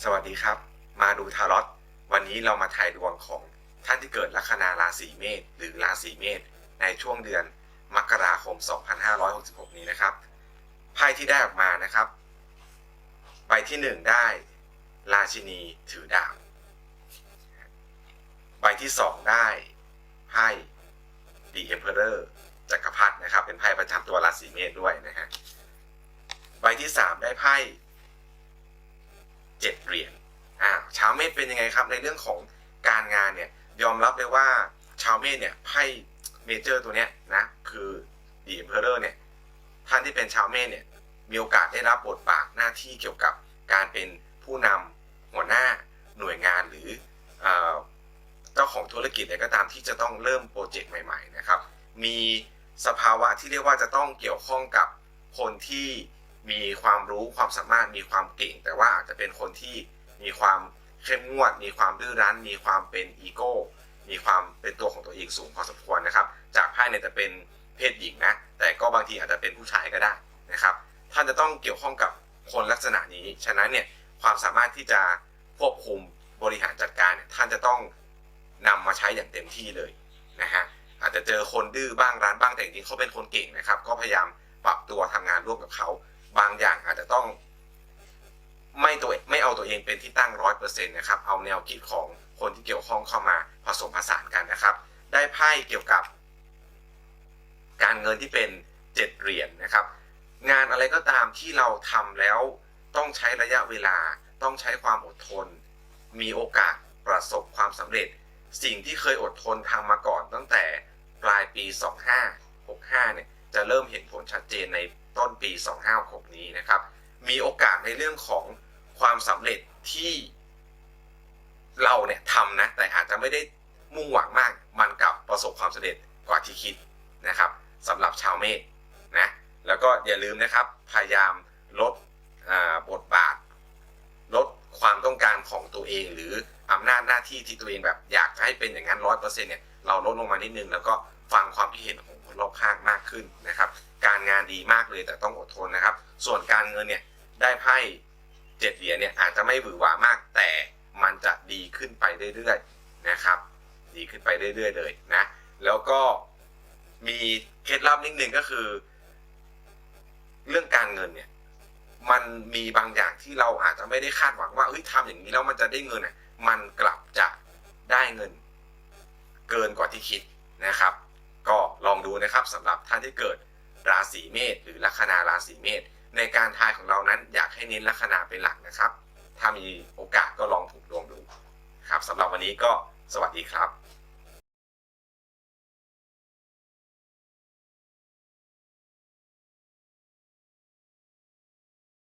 สวัสดีครับ มาดูทารอตวันนี้เรามาทายดวงของท่านที่เกิดลัคนาราศีเมษหรือราศีเมษในช่วงเดือนมกราคม 2566 นี้นะครับไพ่ที่ได้ออกมานะครับ ใบที่หนึ่งได้ ราชินีถือดาบใบที่สองได้ไพ่ The Emperor จักรพรรดินะครับ เป็นไพ่ประจำตัวราศีเมษด้วยนะฮะใบที่สามได้ไพ่เจ็ดเหรียญอ่าชาวเมษเป็นยังไงครับ ในเรื่องของการงานเนี่ยยอมรับเลยว่าชาวเมษเนี่ยไพ่เมเจอร์ตัวเนี้ยนะคือ The Emperor เนี่ยท่านที่เป็นชาวเมษเนี่ยมีโอกาสได้รับบทบาทหน้าที่เกี่ยวกับการเป็นผู้นำหัวหน้าหน่วยงานหรือเจ้าของธุรกิจเนี่ยก็ตามที่จะต้องเริ่มโปรเจกต์ใหม่ๆนะครับ มีสภาวะที่เรียกว่าจะต้องเกี่ยวข้องกับคนที่มีความรู้ความสามารถมีความเก่ง แต่ว่าอาจจะเป็นคนที่มีความ เข้มงวด มีความดื้อรั้น มีความเป็นอีโก้ มีความเป็นตัวของตัวเองสูงพอสมควรนะครับ จากไพ่เนี่ยจะเป็นเพศหญิงนะ แต่ก็บางทีอาจจะเป็นผู้ชายก็ได้นะครับ ท่านจะต้องเกี่ยวข้องกับคนลักษณะนี้ ฉะนั้นเนี่ยความสามารถที่จะควบคุมบริหารจัดการเนี่ยท่านจะต้องนำมาใช้อย่างเต็มที่เลยนะฮะ อาจจะเจอคนดื้อบ้างร้านบ้างแต่จริงๆเขาเป็นคนเก่งนะครับ ก็พยายามปรับตัวทำงานร่วมกับเขา บางอย่างอาจจะต้อง ตัวเองเป็นที่ตั้งร้อยเปอร์เซ็นต์นะครับ เอาแนวคิดของคนที่เกี่ยวข้องเข้ามาผสมผสานกันนะครับ ได้ไพ่เกี่ยวกับ การเงินที่เป็นเจ็ดเหรียญนะครับ งานอะไรก็ตามที่เราทำแล้วต้องใช้ระยะเวลา ต้องใช้ความอดทน มีโอกาสประสบความสำเร็จ สิ่งที่เคยอดทนทำมาก่อนตั้งแต่ปลายปี 2565 เนี่ยจะเริ่มเห็นผลชัดเจนในต้นปี 2566 นี้นะครับ มีโอกาสในเรื่องของ ความสำเร็จที่เราเนี่ยทำนะ แต่อาจจะไม่ได้มุ่งหวังมาก มันกลับประสบความสำเร็จกว่าที่คิดนะครับสำหรับชาวเมษนะแล้วก็อย่าลืมนะครับ พยายามลดบทบาท ลดความต้องการของตัวเอง หรืออำนาจหน้าที่ที่ตัวเองแบบอยากให้เป็นอย่างนั้นร้อยเปอร์เซ็นต์เนี่ยเราลดลงมานิดนึง แล้วก็ฟังความคิดเห็นของคนรอบข้างมากขึ้นนะครับ การงานดีมากเลยแต่ต้องอดทนนะครับ ส่วนการเงินเนี่ยได้ไพ่ เจ็ดเหรียญเนี่ยอาจจะไม่หวือหวามาก แต่มันจะดีขึ้นไปเรื่อยๆนะครับ ดีขึ้นไปเรื่อยๆเลยนะ แล้วก็มีเคล็ดลับนิดนึงก็คือ เรื่องการเงินเนี่ย มันมีบางอย่างที่เราอาจจะไม่ได้คาดหวังว่าเฮ้ยทำอย่างนี้แล้วมันจะได้เงินอะมันกลับจะได้เงิน เกินกว่าที่คิดนะครับ ก็ลองดูนะครับสำหรับท่านที่เกิดราศีเมษหรือลัคนาราศีเมษ ในการทายของเรานั้นอยากให้เน้นลัคนาเป็นหลักนะครับ ถ้ามีโอกาสก็ลองถูกดวงดูครับสำหรับวันนี้ก็สวัสดีครับ